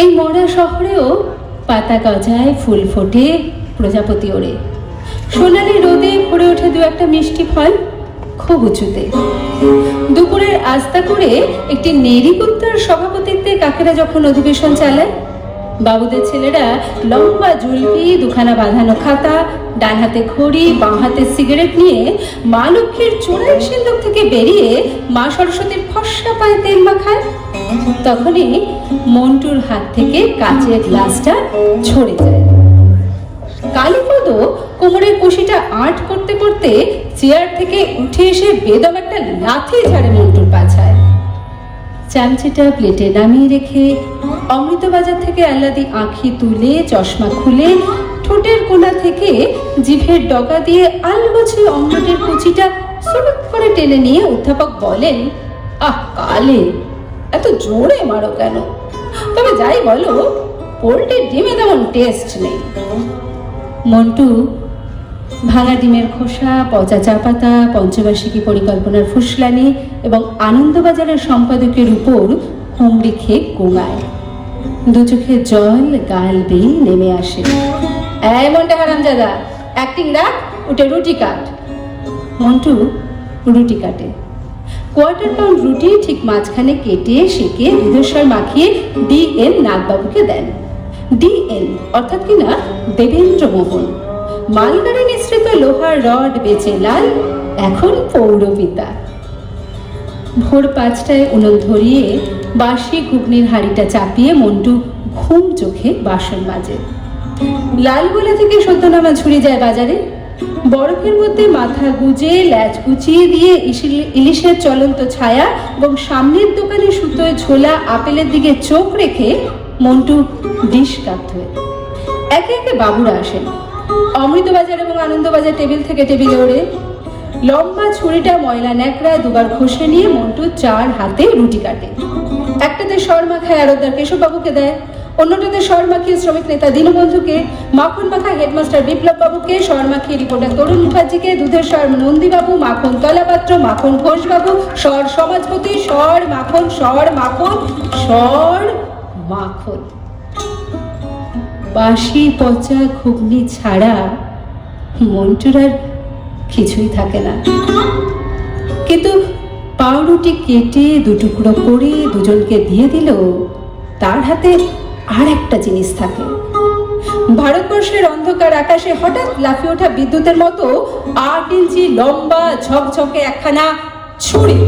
এই মরা শহরেও পাতা গজায় ফুল ফোটে প্রজাপতি ওড়ে সোনালি রোদে ভরে ওঠে দু একটা মিষ্টি ফল খুব উঁচুতে। দুপুরের আস্তা করে একটি নেরিকুত্তার সভাপতিত্বে কাকেরা যখন অধিবেশন চালায়, বাবুদের ছেলেরা লম্বা জুলপি দুখানা বাঁধানো খাতা, ডান হাতে খড়ি বাঁ হাতে সিগারেট নিয়ে মা লক্ষ্মীর চোরাই সিন্ধুক থেকে বেরিয়ে মা সরস্বতীর ফর্সা পায়ে তেল মাখায়। তখনই মন্টুর হাত থেকে কাচের গ্লাসটা ছড়ে যায়। কালীপদ কোমরের কুশিটা আট করতে করতে চেয়ার থেকে উঠে এসে বেদম একটা লাথি ঝাড়ে মন্টুর পাছায়। চামচিটা প্লেটে নামিয়ে রেখে অমৃতবাজার থেকে আল্লাদি আঁখি তুলে, চশমা খুলে, ঠোঁটের কোণা থেকে জিভের ডগা দিয়ে আলগোছে অমৃতের কুচিটা সুরুত করে টেনে নিয়ে অধ্যাপক বলেন, আহ, কালে এত জোরে মারো কেন? তবে যাই বলো, পোল্ট্রির ডিমে তেমন টেস্ট নেই। মন্টু, ভাঙা ডিমের খোসা, পচা চা পাতা, পঞ্চবার্ষিকী পরিকল্পনার ফুসলানি এবং আনন্দবাজারের সম্পাদকের উপর হুমড়ি খেয়ে গোঙায় দু চোখে জল, গাল বেয়ে নেমে আসে। এই মনটা হারামজাদা অ্যাক্টিং রাখ, উঠে রুটি কাট। মন্টু, রুটি কাটে। কোয়ার্টার পাউন্ড রুটি ঠিক মাঝখানে কেটে সেকে হৃদস্বর মাখিয়ে ডি এন নাগবাবুকে দেন। ডি এন অর্থাৎ কিনা দেবেন্দ্র মোহন মালগাড়ি নিঃসৃত লোহার রড বেচে লাল, এখন পৌরপিতা। ভোর পাঁচটায় উনুন ধরিয়ে বাসি ঘুগনির হাঁড়িটা চাপিয়ে মন্টু ঘুম চোখে বাসন মাজে। লালগোলা থেকে সদ্যনামা ছুড়ে যায় বাজারে। বরফের মধ্যে মাথা গুজে ল্যাচ গুছিয়ে দিয়ে ইলিশের চলন্ত ছায়া এবং সামনের দোকানে সুতোয় ঝোলা আপেলের দিকে চোখ রেখে মন্টু ডিশ কাপ ধোয় একে একে বাবুরা আসেন। অমৃতবাজার এবং আনন্দবাজার টেবিল থেকে টেবিলে ওড়ে। লম্বা ছুরিটা ময়লা ন্যাকড়া দুবার ঘষে নিয়ে মন্টু চার হাতে রুটি কাটে। একটাতে সর মাখায় আরদার কেশববাবুকে দেয়। অন্যটাতে সর শ্রমিক নেতা দীনবন্ধুকে মাখন মাখা হেডমাস্টার বিপ্লব বাবুকে সর রিপোর্টার তরুণ মুখার্জিকে দুধের সর নন্দীবাবু মাখন তলাপাত্র মাখন ঘোষবাবু সর সমাজপতি সর মাখন সর মাখন সর মাখন। বাসি পচা ঘুগনি ছাড়া মন্টুর আর কিছুই থাকে না। কিন্তু পাউরুটি কেটে দুটুকরো করে দুজনকে দিয়ে দিল, তার হাতে আর একটা জিনিস থাকে। ভারতবর্ষের অন্ধকার আকাশে হঠাৎ লাফিয়ে ওঠা বিদ্যুতের মতো আট ইঞ্চি লম্বা ঝকঝকে একখানা ছুরি।